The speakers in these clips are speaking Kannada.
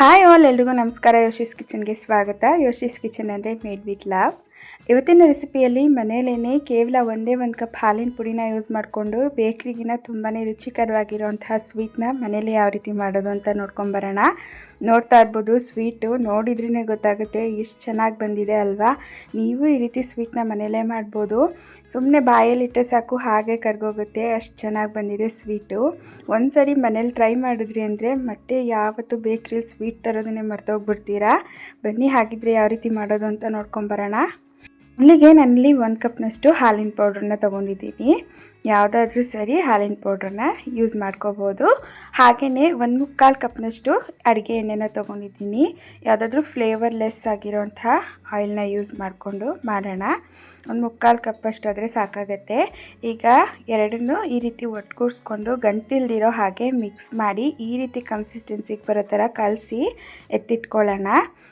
ಹಾಯ್ ಆಲ್ ಎಲ್ರಿಗೂ ನಮಸ್ಕಾರ. ಯೋಶಿಸ್ ಕಿಚನ್ಗೆ ಸ್ವಾಗತ. ಯೋಶಿಸ್ ಕಿಚನ್ ಅಂದರೆ ಮೇಡ್ ವಿತ್ ಲವ್ ಇವತ್ತಿನ ರೆಸಿಪಿಯಲ್ಲಿ ಮನೆಯಲ್ಲೇ ಕೇವಲ ಒಂದೇ ಒಂದು ಕಪ್ ಹಾಲಿನ ಪುಡಿನ ಯೂಸ್ ಮಾಡಿಕೊಂಡು ಬೇಕ್ರಿಗಿನ ತುಂಬಾ ರುಚಿಕರವಾಗಿರುವಂತಹ ಸ್ವೀಟ್ನ ಮನೇಲಿ ಯಾವ ರೀತಿ ಮಾಡೋದು ಅಂತ ನೋಡ್ಕೊಂಬರೋಣ. ನೋಡ್ತಾ ಇರ್ಬೋದು, ಸ್ವೀಟು ನೋಡಿದ್ರೇ ಗೊತ್ತಾಗುತ್ತೆ ಎಷ್ಟು ಚೆನ್ನಾಗಿ ಬಂದಿದೆ ಅಲ್ವಾ? ನೀವು ಈ ರೀತಿ ಸ್ವೀಟ್ನ ಮನೆಯಲ್ಲೇ ಮಾಡ್ಬೋದು. ಸುಮ್ಮನೆ ಬಾಯಲ್ಲಿಟ್ಟರೆ ಸಾಕು, ಹಾಗೆ ಕರ್ಗೋಗುತ್ತೆ, ಅಷ್ಟು ಚೆನ್ನಾಗಿ ಬಂದಿದೆ ಸ್ವೀಟು. ಒಂದು ಸರಿ ಮನೇಲಿ ಟ್ರೈ ಮಾಡಿದ್ರಿ ಅಂದರೆ ಮತ್ತೆ ಯಾವತ್ತು ಬೇಕ್ರಿಲಿ ಸ್ವೀಟ್ ತರೋದನ್ನೇ ಮರ್ತೋಗ್ಬಿಡ್ತೀರಾ? ಬನ್ನಿ, ಹಾಗಿದ್ರೆ ಯಾವ ರೀತಿ ಮಾಡೋದು ಅಂತ ನೋಡ್ಕೊಂಬರೋಣ. ಇಲ್ಲಿಗೆ ನಾನಿಲ್ಲಿ ಒಂದು ಕಪ್ನಷ್ಟು ಹಾಲಿನ ಪೌಡ್ರನ್ನ ತೊಗೊಂಡಿದ್ದೀನಿ. ಯಾವುದಾದ್ರೂ ಸರಿ ಹಾಲಿನ ಪೌಡ್ರನ್ನ ಯೂಸ್ ಮಾಡ್ಕೋಬೋದು. ಹಾಗೆಯೇ ಒಂದು ಮುಕ್ಕಾಲು ಕಪ್ನಷ್ಟು ಅಡುಗೆ ಎಣ್ಣೆನ ತೊಗೊಂಡಿದ್ದೀನಿ. ಯಾವುದಾದ್ರೂ ಫ್ಲೇವರ್ಲೆಸ್ ಆಗಿರೋಂಥ ಆಯಿಲ್ನ ಯೂಸ್ ಮಾಡಿಕೊಂಡು ಮಾಡೋಣ. ಒಂದು ಮುಕ್ಕಾಲು ಕಪ್ಪಷ್ಟಾದರೆ ಸಾಕಾಗತ್ತೆ. ಈಗ ಎರಡನ್ನೂ ಈ ರೀತಿ ಒಟ್ಟುಗೂಡಿಸ್ಕೊಂಡು ಗಂಟಿಲ್ದಿರೋ ಹಾಗೆ ಮಿಕ್ಸ್ ಮಾಡಿ ಈ ರೀತಿ ಕನ್ಸಿಸ್ಟೆನ್ಸಿಗೆ ಬರೋ ಥರ ಕಲಸಿ ಎತ್ತಿಟ್ಕೊಳ್ಳೋಣ.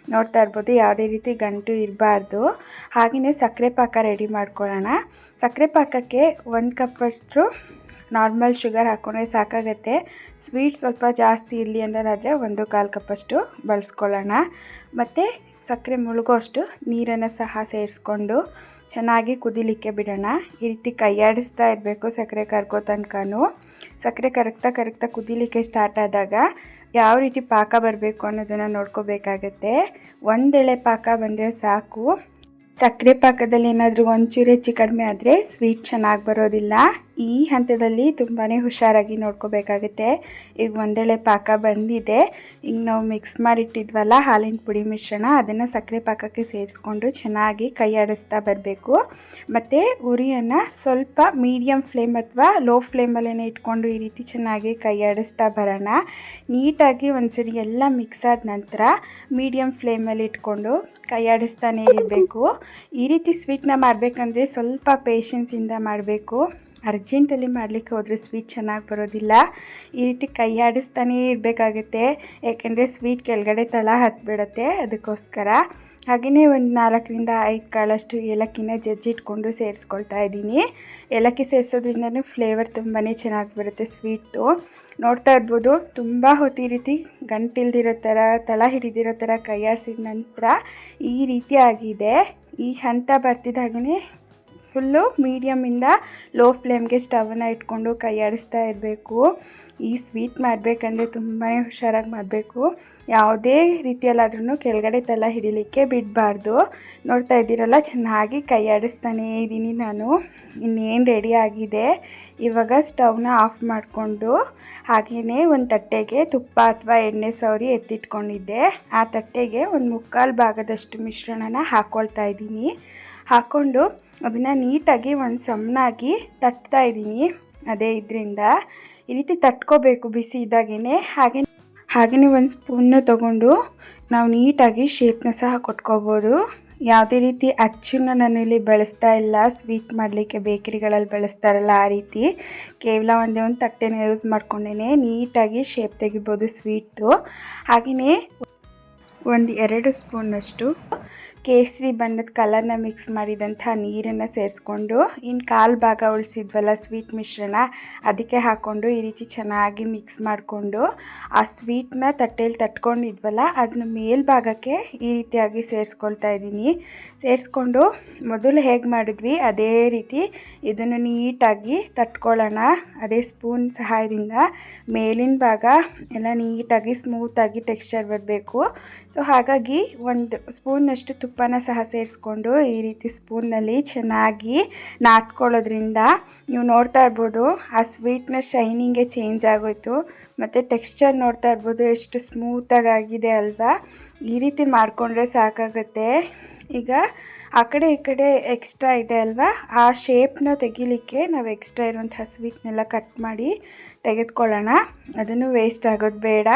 ನೋಡ್ತಾ ಇರ್ಬೋದು ಯಾವುದೇ ರೀತಿ ಗಂಟು ಇರಬಾರ್ದು. ಹಾಗೆಯೇ ಸಕ್ಕರೆ ಪಾಕ ರೆಡಿ ಮಾಡ್ಕೊಳ್ಳೋಣ. ಸಕ್ಕರೆ ಪಾಕಕ್ಕೆ ಒಂದು ಕಪ್ಪಷ್ಟು ನಾರ್ಮಲ್ ಶುಗರ್ ಹಾಕ್ಕೊಂಡ್ರೆ ಸಾಕಾಗತ್ತೆ. ಸ್ವೀಟ್ ಸ್ವಲ್ಪ ಜಾಸ್ತಿ ಇರಲಿ ಅಂದರೆ ಒಂದು ಕಾಲು ಕಪ್ಪಷ್ಟು ಬಳಸ್ಕೊಳ್ಳೋಣ. ಮತ್ತು ಸಕ್ಕರೆ ಮುಳುಗೋಷ್ಟು ನೀರನ್ನು ಸಹ ಸೇರಿಸ್ಕೊಂಡು ಚೆನ್ನಾಗಿ ಕುದಿಲಿಕ್ಕೆ ಬಿಡೋಣ. ಈ ರೀತಿ ಕೈಯಾಡಿಸ್ತಾ ಇರಬೇಕು ಸಕ್ಕರೆ ಕರ್ಗೋ ತನಕನೂ. ಸಕ್ಕರೆ ಕರಗ್ತಾ ಕರಗ್ತಾ ಕುದಿಲಿಕ್ಕೆ ಸ್ಟಾರ್ಟ್ ಆದಾಗ ಯಾವ ರೀತಿ ಪಾಕ ಬರಬೇಕು ಅನ್ನೋದನ್ನು ನೋಡ್ಕೋಬೇಕಾಗತ್ತೆ. ಒಂದೆಳೆ ಪಾಕ ಬಂದರೆ ಸಾಕು. ಸಕ್ಕರೆ ಪಾಕದಲ್ಲಿ ಏನಾದರೂ ಒಂಚೂರು ಹೆಚ್ಚು ಕಡಿಮೆ ಆದರೆ ಸ್ವೀಟ್ ಚೆನ್ನಾಗಿ ಬರೋದಿಲ್ಲ. ಈ ಹಂತದಲ್ಲಿ ತುಂಬಾ ಹುಷಾರಾಗಿ ನೋಡ್ಕೋಬೇಕಾಗುತ್ತೆ. ಈಗ ಒಂದೆಳೆ ಪಾಕ ಬಂದಿದೆ. ಈಗ ನಾವು ಮಿಕ್ಸ್ ಮಾಡಿಟ್ಟಿದ್ವಲ್ಲ ಹಾಲಿನ ಪುಡಿ ಮಿಶ್ರಣ, ಅದನ್ನು ಸಕ್ಕರೆ ಪಾಕಕ್ಕೆ ಸೇರಿಸ್ಕೊಂಡು ಚೆನ್ನಾಗಿ ಕೈ ಆಡಿಸ್ತಾ ಬರಬೇಕು. ಮತ್ತು ಉರಿಯನ್ನು ಸ್ವಲ್ಪ ಮೀಡಿಯಮ್ ಫ್ಲೇಮ್ ಅಥವಾ ಲೋ ಫ್ಲೇಮಲ್ಲೇ ಇಟ್ಕೊಂಡು ಈ ರೀತಿ ಚೆನ್ನಾಗಿ ಕೈ ಆಡಿಸ್ತಾ ಬರೋಣ. ನೀಟಾಗಿ ಒಂದ್ಸರಿ ಎಲ್ಲ ಮಿಕ್ಸ್ ಆದ ನಂತರ ಮೀಡಿಯಮ್ ಫ್ಲೇಮಲ್ಲಿ ಇಟ್ಕೊಂಡು ಕೈ ಆಡಿಸ್ತಾನೆ ಇರಬೇಕು. ಈ ರೀತಿ ಸ್ವೀಟ್ನ ಮಾಡಬೇಕಂದ್ರೆ ಸ್ವಲ್ಪ ಪೇಷನ್ಸಿಂದ ಮಾಡಬೇಕು. ಅರ್ಜೆಂಟಲ್ಲಿ ಮಾಡಲಿಕ್ಕೆ ಹೋದರೆ ಸ್ವೀಟ್ ಚೆನ್ನಾಗಿ ಬರೋದಿಲ್ಲ. ಈ ರೀತಿ ಕೈ ಆಡಿಸ್ತಾನೇ ಇರಬೇಕಾಗುತ್ತೆ. ಯಾಕೆಂದರೆ ಸ್ವೀಟ್ ಕೆಳಗಡೆ ತಳ ಹತ್ಬಿಡುತ್ತೆ ಅದಕ್ಕೋಸ್ಕರ. ಹಾಗೆಯೇ ಒಂದು ನಾಲ್ಕರಿಂದ ಐದು ಕಾಳಷ್ಟು ಏಲಕ್ಕಿನ ಜಜ್ಜಿಟ್ಕೊಂಡು ಸೇರಿಸ್ಕೊಳ್ತಾ ಇದ್ದೀನಿ. ಏಲಕ್ಕಿ ಸೇರಿಸೋದ್ರಿಂದನೂ ಫ್ಲೇವರ್ ತುಂಬಾ ಚೆನ್ನಾಗಿ ಬರುತ್ತೆ ಸ್ವೀಟು ನೋಡ್ತಾ ಇರ್ಬೋದು, ತುಂಬ ಹೊತ್ತಿ ರೀತಿ ಗಂಟಿಲ್ದಿರೋ ಥರ, ತಳ ಹಿಡಿದಿರೋ ಥರ ಆಡಿಸಿದ ನಂತರ ಈ ರೀತಿ ಆಗಿದೆ. ಈ ಹಂತ ಬರ್ತಿದ್ದಾಗೇ ಫುಲ್ಲು ಮೀಡಿಯಮಿಂದ ಲೋ ಫ್ಲೇಮ್ಗೆ ಸ್ಟವನ್ನು ಇಟ್ಕೊಂಡು ಕೈ ಆಡಿಸ್ತಾ ಇರಬೇಕು. ಈ ಸ್ವೀಟ್ ಮಾಡಬೇಕಂದ್ರೆ ತುಂಬಾ ಹುಷಾರಾಗಿ ಮಾಡಬೇಕು. ಯಾವುದೇ ರೀತಿಯಲ್ಲಾದ್ರೂ ಕೆಳಗಡೆ ತಲ ಹಿಡಿಲಿಕ್ಕೆ ಬಿಡಬಾರ್ದು. ನೋಡ್ತಾ ಇದ್ದೀರಲ್ಲ, ಚೆನ್ನಾಗಿ ಕೈ ಆಡಿಸ್ತಾನೇ ಇದ್ದೀನಿ ನಾನು. ಇನ್ನೇನು ರೆಡಿ ಆಗಿದೆ. ಇವಾಗ ಸ್ಟವ್ನ ಆಫ್ ಮಾಡಿಕೊಂಡು ಹಾಗೆಯೇ ಒಂದು ತಟ್ಟೆಗೆ ತುಪ್ಪ ಅಥವಾ ಎಣ್ಣೆ ಸವರಿ ಎತ್ತಿಟ್ಕೊಂಡಿದ್ದೆ. ಆ ತಟ್ಟೆಗೆ ಒಂದು ಮುಕ್ಕಾಲು ಭಾಗದಷ್ಟು ಮಿಶ್ರಣನ ಹಾಕ್ಕೊಳ್ತಾ ಇದ್ದೀನಿ. ಹಾಕ್ಕೊಂಡು ಅದನ್ನು ನೀಟಾಗಿ ಒಂದು ಸಮನಾಗಿ ತಟ್ತಾ ಇದ್ದೀನಿ. ಅದೇ ಇದರಿಂದ ಈ ರೀತಿ ತಟ್ಕೋಬೇಕು ಬಿಸಿ ಇದ್ದಾಗೇ ಹಾಗೆ ಹಾಗೆಯೇ ಒಂದು ಸ್ಪೂನ್ನ ತೊಗೊಂಡು ನಾವು ನೀಟಾಗಿ ಶೇಪ್ನ ಸಹ ಕೊಟ್ಕೋಬೋದು. ಯಾವುದೇ ರೀತಿ ಅಚ್ಚನ್ನ ಇಲ್ಲಿ ಬಳಸ್ತಾ ಇಲ್ಲ ಸ್ವೀಟ್ ಮಾಡಲಿಕ್ಕೆ ಬೇಕರಿಗಳಲ್ಲಿ ಬಳಸ್ತಾರಲ್ಲ ಆ ರೀತಿ. ಕೇವಲ ಒಂದೇ ಒಂದು ತಟ್ಟೆನ ಯೂಸ್ ಮಾಡ್ಕೊಂಡೇ ನೀಟಾಗಿ ಶೇಪ್ ತೆಗಿಬೋದು ಸ್ವೀಟು ಹಾಗೆಯೇ ಒಂದು ಎರಡು ಸ್ಪೂನಷ್ಟು ಕೇಸರಿ ಬಣ್ಣದ ಕಲರ್ನ ಮಿಕ್ಸ್ ಮಾಡಿದಂಥ ನೀರನ್ನು ಸೇರಿಸ್ಕೊಂಡು ಇನ್ನು ಕಾಲು ಭಾಗ ಉಳಿಸಿದ್ವಲ್ಲ ಸ್ವೀಟ್ ಮಿಶ್ರಣ, ಅದಕ್ಕೆ ಹಾಕ್ಕೊಂಡು ಈ ರೀತಿ ಚೆನ್ನಾಗಿ ಮಿಕ್ಸ್ ಮಾಡಿಕೊಂಡು, ಆ ಸ್ವೀಟ್ನ ತಟ್ಟೆಯಲ್ಲಿ ತಟ್ಕೊಂಡಿದ್ವಲ್ಲ ಅದನ್ನ ಮೇಲ್ಭಾಗಕ್ಕೆ ಈ ರೀತಿಯಾಗಿ ಸೇರಿಸ್ಕೊಳ್ತಾ ಇದ್ದೀನಿ. ಸೇರಿಸ್ಕೊಂಡು ಮೊದಲು ಹೇಗೆ ಮಾಡಿದ್ವಿ, ಅದೇ ರೀತಿ ಇದನ್ನು ನೀಟಾಗಿ ತಟ್ಕೊಳ್ಳೋಣ. ಅದೇ ಸ್ಪೂನ್ ಸಹಾಯದಿಂದ ಮೇಲಿನ ಭಾಗ ಎಲ್ಲ ನೀಟಾಗಿ ಸ್ಮೂತಾಗಿ ಟೆಕ್ಸ್ಚರ್ ಬರಬೇಕು. ಸೊ ಹಾಗಾಗಿ ಒಂದು ಸ್ಪೂನಷ್ಟು ತುಪ್ಪನ ಸಹ ಸೇರಿಸ್ಕೊಂಡು ಈ ರೀತಿ ಸ್ಪೂನ್ನಲ್ಲಿ ಚೆನ್ನಾಗಿ ನಾದ್ಕೊಳ್ಳೋದ್ರಿಂದ ನೀವು ನೋಡ್ತಾ ಇರ್ಬೋದು ಆ ಸ್ವೀಟ್ನ ಶೈನಿಂಗೇ ಚೇಂಜ್ ಆಗೋಯ್ತು. ಮತ್ತು ಟೆಕ್ಸ್ಚರ್ ನೋಡ್ತಾ ಇರ್ಬೋದು ಎಷ್ಟು ಸ್ಮೂತಾಗಿ ಆಗಿದೆ ಅಲ್ವಾ? ಈ ರೀತಿ ಮಾಡಿಕೊಂಡ್ರೆ ಸಾಕಾಗುತ್ತೆ. ಈಗ ಆ ಕಡೆ ಈ ಕಡೆ ಎಕ್ಸ್ಟ್ರಾ ಇದೆ ಅಲ್ವಾ? ಆ ಶೇಪ್ನ ತೆಗಿಲಿಕ್ಕೆ ನಾವು ಎಕ್ಸ್ಟ್ರಾ ಇರುವಂಥ ಸ್ವೀಟ್ನೆಲ್ಲ ಕಟ್ ಮಾಡಿ ತೆಗೆದುಕೊಳ್ಳೋಣ. ಅದನ್ನು ವೇಸ್ಟ್ ಆಗೋದು ಬೇಡ.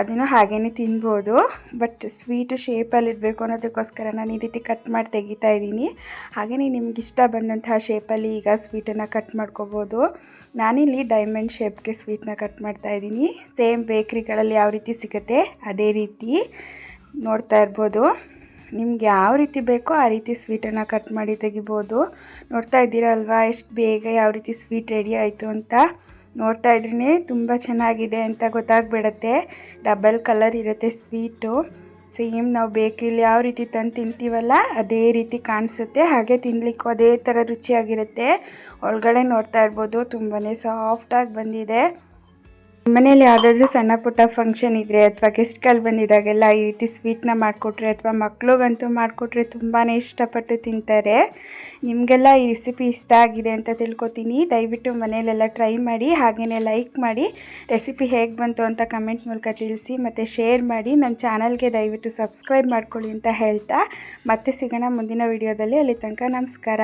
ಅದನ್ನು ಹಾಗೇ ತಿನ್ಬೋದು. ಬಟ್ ಸ್ವೀಟ್ ಶೇಪಲ್ಲಿ ಇರಬೇಕು ಅನ್ನೋದಕ್ಕೋಸ್ಕರ ನಾನು ಈ ರೀತಿ ಕಟ್ ಮಾಡಿ ತೆಗಿತಾ ಇದ್ದೀನಿ. ಹಾಗೆಯೇ ನಿಮ್ಗೆ ಇಷ್ಟ ಬಂದಂತಹ ಶೇಪಲ್ಲಿ ಈಗ ಸ್ವೀಟನ್ನು ಕಟ್ ಮಾಡ್ಕೋಬೋದು. ನಾನಿಲ್ಲಿ ಡೈಮಂಡ್ ಶೇಪ್ಗೆ ಸ್ವೀಟ್ನ ಕಟ್ ಮಾಡ್ತಾ ಇದ್ದೀನಿ. ಸೇಮ್ ಬೇಕ್ರಿಗಳಲ್ಲಿ ಯಾವ ರೀತಿ ಸಿಗುತ್ತೆ, ಅದೇ ರೀತಿ ನೋಡ್ತಾ ಇರ್ಬೋದು. ನಿಮ್ಗೆ ಯಾವ ರೀತಿ ಬೇಕೋ ಆ ರೀತಿ ಸ್ವೀಟನ್ನು ಕಟ್ ಮಾಡಿ ತೆಗಿಬೋದು. ನೋಡ್ತಾ ಇದ್ದೀರಲ್ವಾ ಎಷ್ಟು ಬೇಗ ಯಾವ ರೀತಿ ಸ್ವೀಟ್ ರೆಡಿ ಆಯಿತು ಅಂತ. ನೋಡ್ತಾ ಇದ್ರೇ ತುಂಬ ಚೆನ್ನಾಗಿದೆ ಅಂತ ಗೊತ್ತಾಗ್ಬಿಡತ್ತೆ. ಡಬಲ್ ಕಲರ್ ಇರುತ್ತೆ ಸ್ವೀಟು ಸೇಮ್ ನಾವು ಬೇಕ್ರಿಲಿ ಯಾವ ರೀತಿ ತಂದು ತಿಂತೀವಲ್ಲ, ಅದೇ ರೀತಿ ಕಾಣಿಸುತ್ತೆ. ಹಾಗೆ ತಿನ್ನಲಿಕ್ಕೂ ಅದೇ ಥರ ರುಚಿಯಾಗಿರುತ್ತೆ. ಒಳಗಡೆ ನೋಡ್ತಾ ಇರ್ಬೋದು. ತುಂಬಾ ಸಾಫ್ಟಾಗಿ ಬಂದಿದೆ. ಮನೇಲಿ ಯಾವುದಾದ್ರೂ ಸಣ್ಣ ಪುಟ್ಟ ಫಂಕ್ಷನ್ ಇದ್ದರೆ ಅಥವಾ ಗೆಸ್ಟ್ಗಳು ಬಂದಿದ್ದಾಗೆಲ್ಲ ಈ ರೀತಿ ಸ್ವೀಟ್ನ ಮಾಡಿಕೊಟ್ರೆ ಅಥವಾ ಮಕ್ಳಿಗಂತೂ ಮಾಡಿಕೊಟ್ರೆ ತುಂಬಾ ಇಷ್ಟಪಟ್ಟು ತಿಂತಾರೆ. ನಿಮಗೆಲ್ಲ ಈ ರೆಸಿಪಿ ಇಷ್ಟ ಆಗಿದೆ ಅಂತ ತಿಳ್ಕೊತೀನಿ. ದಯವಿಟ್ಟು ಮನೆಯಲ್ಲೆಲ್ಲ ಟ್ರೈ ಮಾಡಿ ಹಾಗೆಯೇ ಲೈಕ್ ಮಾಡಿ ರೆಸಿಪಿ ಹೇಗೆ ಬಂತು ಅಂತ ಕಮೆಂಟ್ ಮೂಲಕ ತಿಳಿಸಿ, ಮತ್ತು ಶೇರ್ ಮಾಡಿ ನನ್ನ ಚಾನಲ್ಗೆ ದಯವಿಟ್ಟು ಸಬ್ಸ್ಕ್ರೈಬ್ ಮಾಡ್ಕೊಳ್ಳಿ ಅಂತ ಹೇಳ್ತಾ. ಮತ್ತೆ ಸಿಗೋಣ ಮುಂದಿನ ವಿಡಿಯೋದಲ್ಲಿ ಅಲ್ಲಿ ತನಕ ನಮಸ್ಕಾರ.